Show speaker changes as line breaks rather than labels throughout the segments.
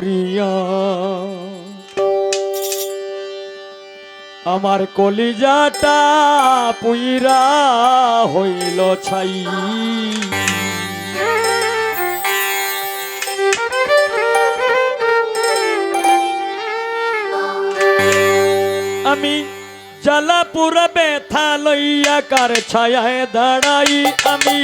প্রিয়া। আমার কলিজাটা পুইরা হইল ছাই। আমি জ্বালাপুরা ব্যথা লইয়া কার ছায়ায় দাঁড়াই। আমি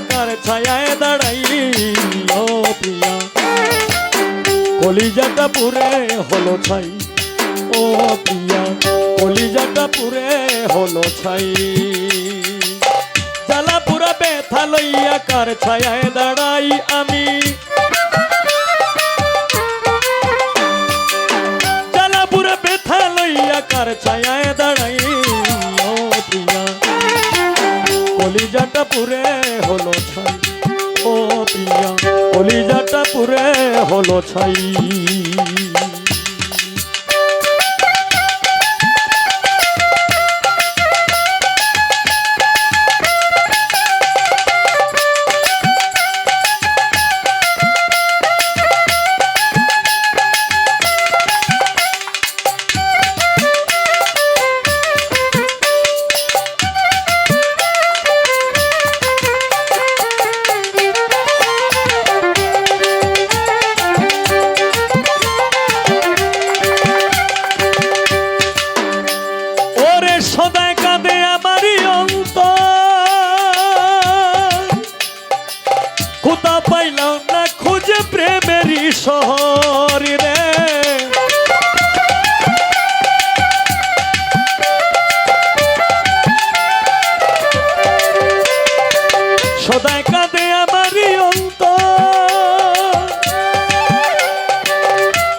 কার ছায়ায় দাঁড়াই ও প্রিয়া। কলিজাটা পুরে হলো ছাই, ও প্রিয়া। কলিজাটা পুরে হলো ছাই। জ্বালাপুরা ব্যথা লইয়া কার ছায়ায় দাঁড়াই আমি? হলো ছাই।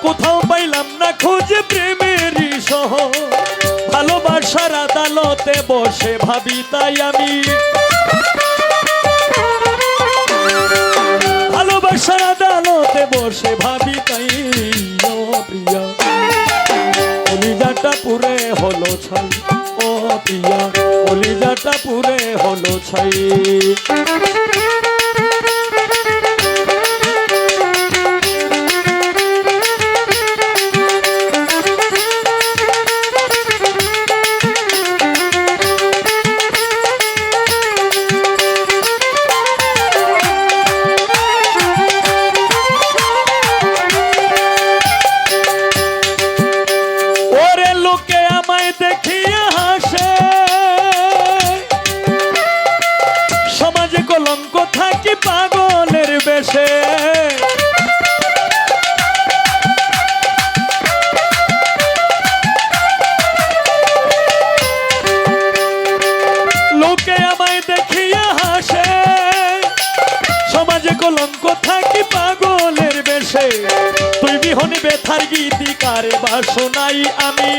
কোথাও পাইলাম না খুঁজে প্রেমেরই সহ। ভালোবাসার আদালতে বসে ভাবি তাই আমি। ভালোবাসার আদালতে বসে ভাবি তাই প্রিয়া। কলিজাটা পুরে হলো ছাই, ও প্রিয়া। কলিজাটা পুরে হলো ছাই। তুই বিহনে ব্যথার বা শোনাই আমি।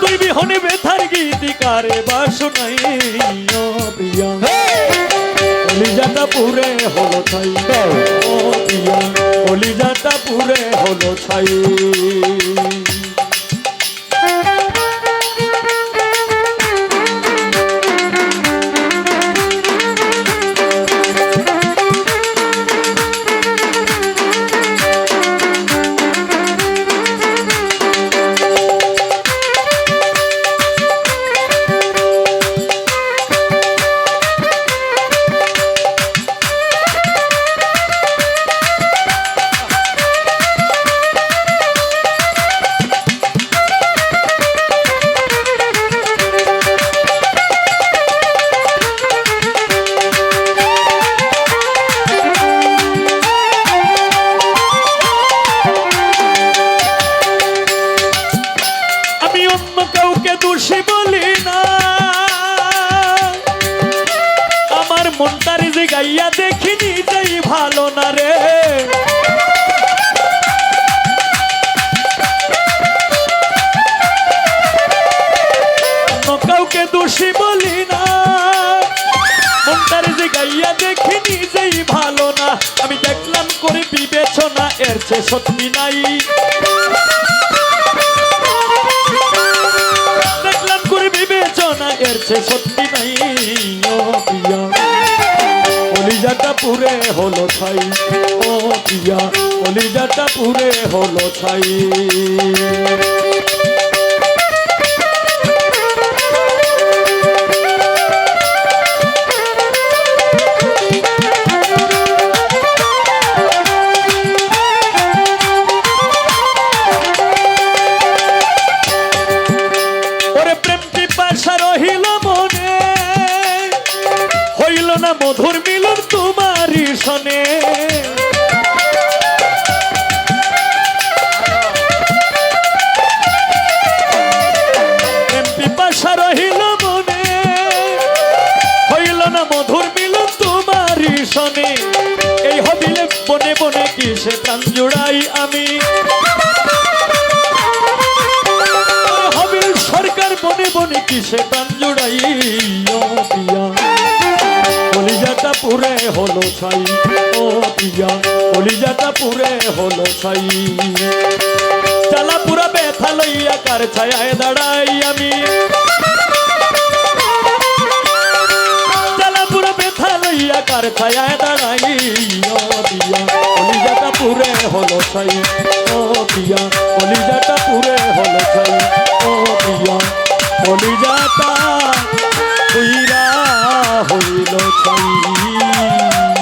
তুই বিহনে বেথার গীতিকারে বাসনাই ও প্রিয়া। কলিজাটা পুরে হলো ছাই। ও প্রিয়া কলিজাটা পুরে হলো ছাই। যে গাইয়া দেখিনি যাই ভালো না রে। কাউকে দোষী বলি না। মনটারে যে গাইয়া মিলাইয়া দেখি নিজেই ভালো না, আমি দেখলাম করে বিবেচনা এর চেয়ে সত্যি নাই। দেখলাম করে বিবেচনা এর চেয়ে সত্যি নাই। পুরে হলো ছাই। ও পিয়া কলিজাটা পুরে হলো ছাই। বনে বনে কি সে প্রাণ জুড়াই আমি? সরকার বনে বনে কিসে প্রাণ জুড়াই কলিজাটা পুরে হলো ছাই ও পিয়া। কলিজাটা পুরে হলো ছাই। চালা পুরা ব্যথা লইয়া কার ছায়ায় দাঁড়াই আমি? ব্যথা লইয়া কার ছায়ায় দাঁড়াই ও পিয়া কলিজাটা পুরে হলো ছাই, ও পিয়া কলিজাটা পুরে হলো ছাই, ও পিয়া কলিজাটা হইল ছাই।